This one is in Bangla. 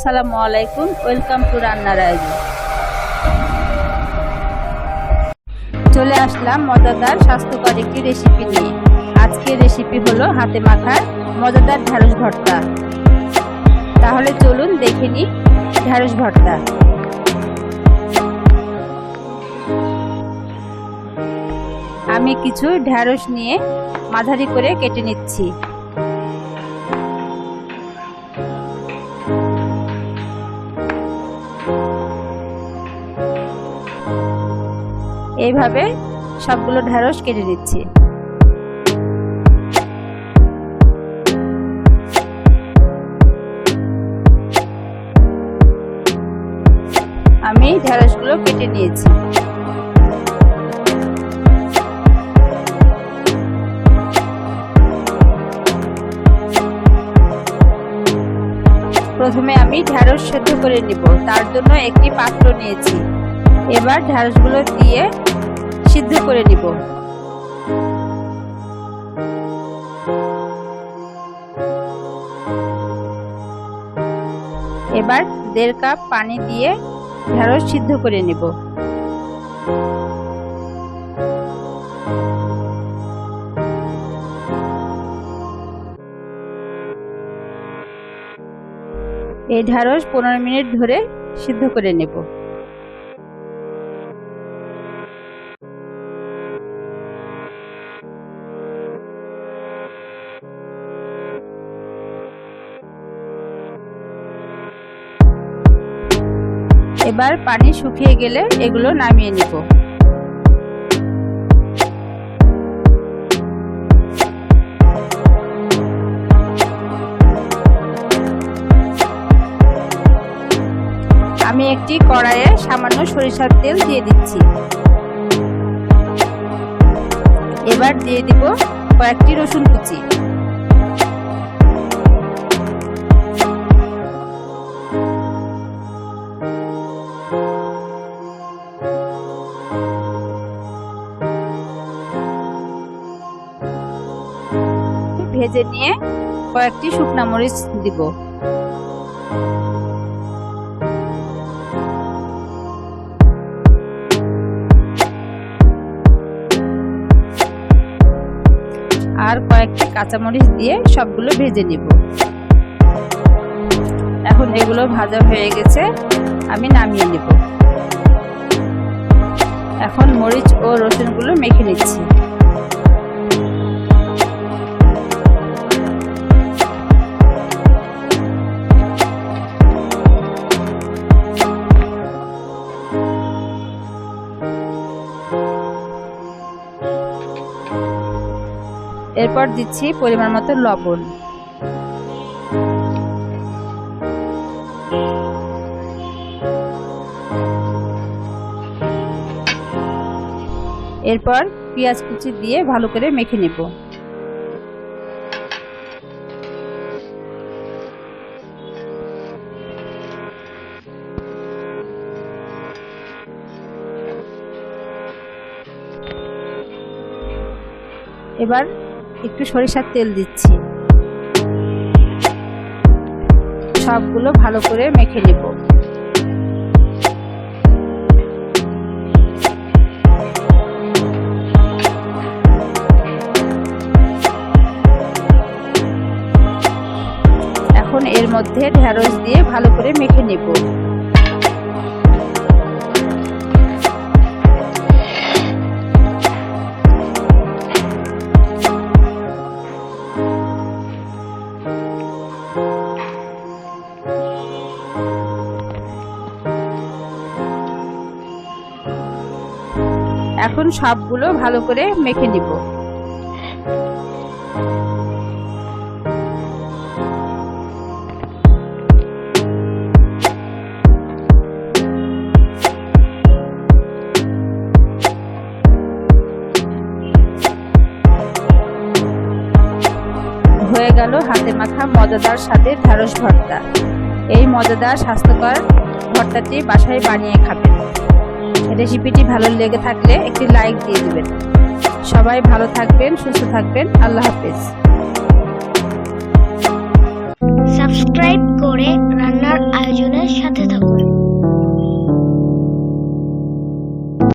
আসসালামু আলাইকুম, ওয়েলকাম টু রান্নার আয়োজন। চলে আসলাম মজাদার, স্বাস্থ্যকর একটি রেসিপি নিয়ে। আজকের রেসিপি হলো হাতে মাখার মজাদার ঢ্যাঁড়স ভর্তা। তাহলে চলুন দেখে নিই ঢ্যাঁড়স ভর্তা। আমি কিছু ঢ্যাঁড়স নিয়ে মাঝারি করে কেটে নিচ্ছি। এইভাবে সবগুলো ঢ্যাঁড়স কেটে নিচ্ছি। আমি ঢ্যাঁড়সগুলো কেটে নিয়েছি। প্রথমে আমি ঢ্যাঁড়স সেদ্ধ করে নিব। তার জন্য একটি পাত্র নিয়েছি। এবার ঢ্যাঁড়সগুলো দিয়ে সিদ্ধ করে নিব। এবার দেড় কাপ পানি দিয়ে ঢ্যাঁড়স সিদ্ধ করে নিব। এই ঢ্যাঁড়স পনেরো মিনিট ধরে সিদ্ধ করে নেব। এবার পানি শুকিয়ে গেলে এগুলো নামিয়ে নিব। আমি একটি কড়াইয়ে সামান্য সরিষার তেল দিয়ে দিচ্ছি। এবার দিয়ে দিব কয়েকটি রসুন কুচি। ভেজে নিয়ে কয়েকটি শুকনা মরিচ দিব। আর কয়েকটি কাঁচামরিচ দিয়ে সবগুলো ভেজে নিব। এখন এগুলো ভাজা হয়ে গেছে, আমি নামিয়ে নেব। এখন মরিচ ও রসুনগুলো মেখে নিচ্ছি। এরপর দিচ্ছি পরিমাণ মতো লবণ। এরপর পেঁয়াজ কুচি দিয়ে ভালো করে মেখে নেব। এবার একটু সরিষার তেল দিচ্ছি। সবগুলো ভালো করে মেখে নেব। এখন এর মধ্যে ঢ্যাঁড়স দিয়ে ভালো করে মেখে নেব। এখন সবগুলো ভালো করে মেখে নিব। হয়ে গেল হাতে মাখা মজাদার স্বাদের ঢ্যাঁড়স ভর্তা। এই মজাদার স্বাস্থ্যকর ভর্তাটি বাসায় বানিয়ে খাবেন। রেসিপিটি ভালো লেগে থাকলে একটি লাইক দিয়ে দেবেন। সবাই ভালো থাকবেন, সুস্থ থাকবেন। আল্লাহ হাফেজ। সাবস্ক্রাইব করে রান্নার আয়োজনের